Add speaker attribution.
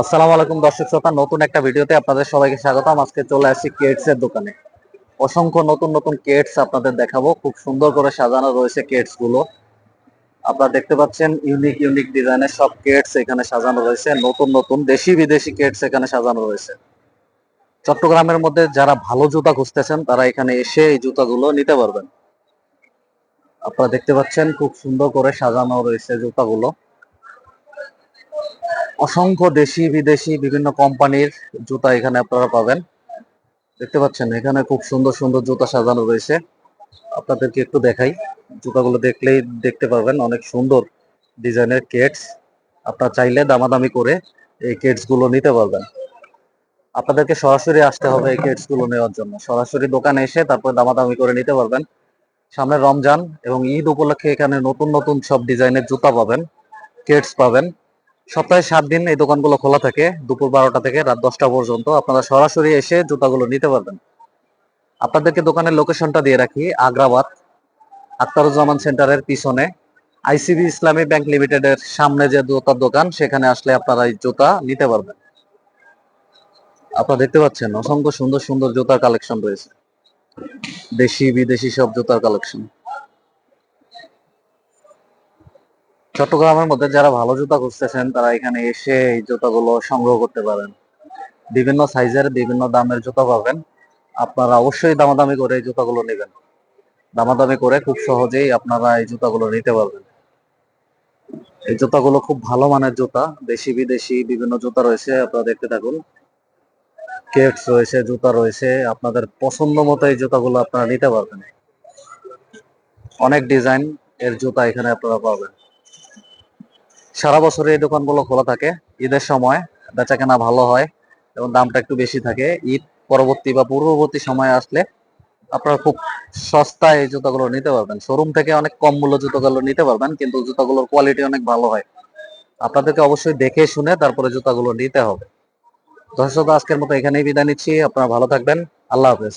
Speaker 1: আসসালামু আলাইকুম দর্শক শ্রোতা, নতুন একটা ভিডিওতে আপনাদের সবাইকে স্বাগতম। আজকে চলে আসছি কেটস এর দোকানে। অসংখ্য নতুন নতুন কেটস আপনাদের দেখাবো। খুব সুন্দর করে সাজানো রয়েছে কেটসগুলো। আপনারা দেখতে পাচ্ছেন ইউনিক ইউনিক ডিজাইনের সব কেটস এখানে সাজানো রয়েছে। নতুন নতুন দেশি, বিদেশি কেটস এখানে সাজানো রয়েছে। চট্টগ্রামের মধ্যে যারা ভালো জুতা খুঁজতেছেন, তারা এখানে এসে এই জুতাগুলো নিতে পারবেন। আপনারা দেখতে পাচ্ছেন খুব সুন্দর করে সাজানো রয়েছে জুতাগুলো। অসংখ্য দেশি, বিদেশি বিভিন্ন কোম্পানির জুতা এখানে আপনারা পাবেন। দেখতে পাচ্ছেন, এখানে খুব সুন্দর সুন্দর জুতা সাজানো রয়েছে। আপনাদেরকে একটু দেখাই। জুতাগুলো দেখলেই দেখতে পাবেন অনেক সুন্দর ডিজাইনের কেটস। আপনারা চাইলে দামাদামি করে এই কেটসগুলো নিতে পারবেন। আপনাদেরকে সরাসরি আসতে হবে এই কেটসগুলো নেওয়ার জন্য। সরাসরি দোকানে এসে তারপর দামাদামি করে নিতে পারবেন। সামনে রমজান এবং ঈদ উপলক্ষে এখানে নতুন নতুন সব ডিজাইনের জুতা পাবেন, কেটস পাবেন। সপ্তাহে সাত দিন এই দোকানগুলো খোলা থাকে, দুপুর বারোটা থেকে রাত দশটা পর্যন্ত। আপনারা সরাসরি এসে জুতাগুলো নিতে পারবেন। আপনাদেরকে দোকানের লোকেশনটা দিয়ে রাখি, আগ্রাবাদ, আক্তারুজ্জামান সেন্টারের পিছনে। আইসিবি ইসলামী ব্যাংক লিমিটেডের সামনে যে জুতার দোকান, সেখানে আসলে আপনারা এই জুতা নিতে পারবেন। আপনারা দেখতে পাচ্ছেন, অসংখ্য সুন্দর সুন্দর জুতার কালেকশন রয়েছে। দেশি, বিদেশি সব জুতার কালেকশন। চট্টগ্রামের মধ্যে যারা ভালো জুতা খুঁজতেছেন, তারা এখানে এসে এই জুতাগুলো সংগ্রহ করতে পারেন। বিভিন্ন সাইজের বিভিন্ন দামের জুতা পাবেন। আপনারা অবশ্যই দামাদামি করে এই জুতাগুলো নেবেন। দামাদামি করে খুব সহজেই আপনারা এই জুতাগুলো নিতে পারবেন। এই জুতাগুলো খুব ভালো মানের জুতা। দেশি বিদেশি বিভিন্ন জুতা রয়েছে, আপনারা দেখতে থাকুন। কেটস রয়েছে, জুতা রয়েছে। আপনাদের পছন্দ মতো এই জুতাগুলো আপনারা নিতে পারবেন। অনেক ডিজাইন এর জুতা এখানে আপনারা পাবেন। সারা বছরে এই দোকানগুলো খোলা থাকে। ঈদের সময় বেচা কেনা ভালো হয় এবং দামটা একটু বেশি থাকে। ঈদ পরবর্তী বা পূর্ববর্তী সময় আসলে আপনারা খুব সস্তায় এই জুতাগুলো নিতে পারবেন। শোরুম থেকে অনেক কম মূল্য জুতাগুলো নিতে পারবেন, কিন্তু জুতাগুলোর কোয়ালিটি অনেক ভালো হয়। আপনাদেরকে অবশ্যই দেখে শুনে তারপরে জুতাগুলো নিতে হবে। দর্শক, আজকের মতো এখানেই বিদায় নিচ্ছি। আপনারা ভালো থাকবেন। আল্লাহ হাফেজ।